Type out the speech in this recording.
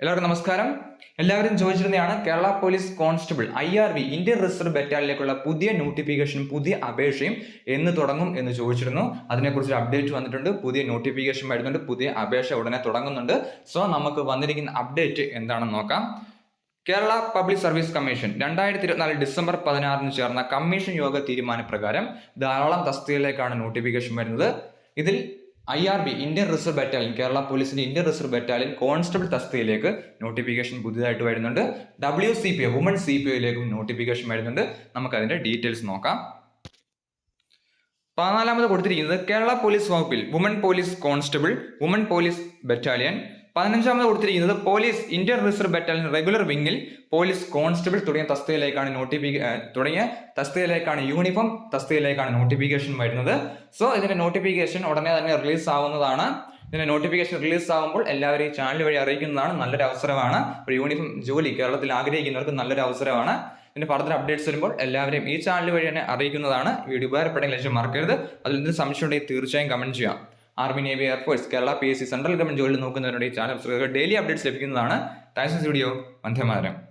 എല്ലാവർക്കും നമസ്കാരം. എല്ലാവരും ചോദിച്ചിരുന്നതാണ് Kerala police constable I R B Indian reserve ബറ്റാലിയനിലേക്കുള്ള പുതിയ നോട്ടിഫിക്കേഷനും പുതിയ അപേക്ഷയും എന്ന് തുടങ്ങും എന്ന് ചോദിച്ചിരുന്നു. അതിനെക്കുറിച്ച് അപ്ഡേറ്റ് വന്നിട്ടുണ്ട്. പുതിയ നോട്ടിഫിക്കേഷൻ വരുന്നുണ്ട്. പുതിയ അപേക്ഷ ഉടനെ തുടങ്ങുന്നുണ്ട്. സോ നമുക്ക് വന്നിരിക്കുന്ന അപ്ഡേറ്റ് എന്താണെന്ന് നോക്കാം. കേരള പബ്ലിക് സർവീസ് കമ്മീഷൻ രണ്ടായിരത്തി ഇരുപത്തിനാല് ഡിസംബർ പതിനാറിന് ചേർന്ന കമ്മീഷൻ യോഗ തീരുമാനപ്രകാരം ധാരാളം തസ്തികയിലേക്കാണ് നോട്ടിഫിക്കേഷൻ വരുന്നത്. ഇതിൽ I R B Indian reserve battalion Kerala പോലീസിന്റെ ഇന്ത്യൻ റിസർവ് ബറ്റാലിയൻ കോൺസ്റ്റബിൾ തസ്തിയിലേക്ക് നോട്ടിഫിക്കേഷൻ പുതിയതായിട്ട് വരുന്നുണ്ട്. W C P O woman C P ഒയിലേക്കും notification വരുന്നുണ്ട്. നമുക്ക് അതിന്റെ ഡീറ്റെയിൽസ് നോക്കാം. പതിനാലാമത് കൊടുത്തിരിക്കുന്നത് കേരള പോലീസ് വകുപ്പിൽ woman police constable woman police battalion പതിനഞ്ചാമത് കൊടുത്തിരിക്കുന്നത് police Indian reserve battalion regular വിങ്ങിൽ police constable തുടങ്ങിയ തസ്തികയിലേക്കാണ് നോട്ടിഫിക്ക തുടങ്ങിയ തസ്തികയിലേക്കാണ് യൂണിഫോം തസ്തികയിലേക്കാണ് നോട്ടിഫിക്കേഷൻ വരുന്നത്. സോ ഇതിന്റെ നോട്ടിഫിക്കേഷൻ ഉടനെ തന്നെ റിലീസ് ആവുന്നതാണ് ഇതിന്റെ നോട്ടിഫിക്കേഷൻ റിലീസ് ആകുമ്പോൾ എല്ലാവരും ഈ ചാനൽ വഴി അറിയിക്കുന്നതാണ് നല്ലൊരു അവസരമാണ്. ഒരു യൂണിഫോം ജോലി കേരളത്തിൽ ആഗ്രഹിക്കുന്നവർക്ക് നല്ലൊരു അവസരമാണ്. ഇതിന്റെ ഫർദർ അപ്ഡേറ്റ്സ് വരുമ്പോൾ എല്ലാവരെയും ഈ ചാനൽ വഴി തന്നെ അറിയിക്കുന്നതാണ്. വീഡിയോ ഉപകാരപ്പെടുന്ന ലക്ഷ്യം മറക്കരുത്. അതിൽ എന്തെങ്കിലും സംശയം ഉണ്ടെങ്കിൽ തീർച്ചയായും കമന്റ് ചെയ്യാം. Army navy air force Kerala P S C central government ജോലി നോക്കുന്നവരുടെ ഈ ചാനൽ ഡെയിലി അപ്ഡേറ്റ്സ് ലഭിക്കുന്നതാണ്. താങ്ക്സ് വീഡിയോ വന്ദേ മാതരം.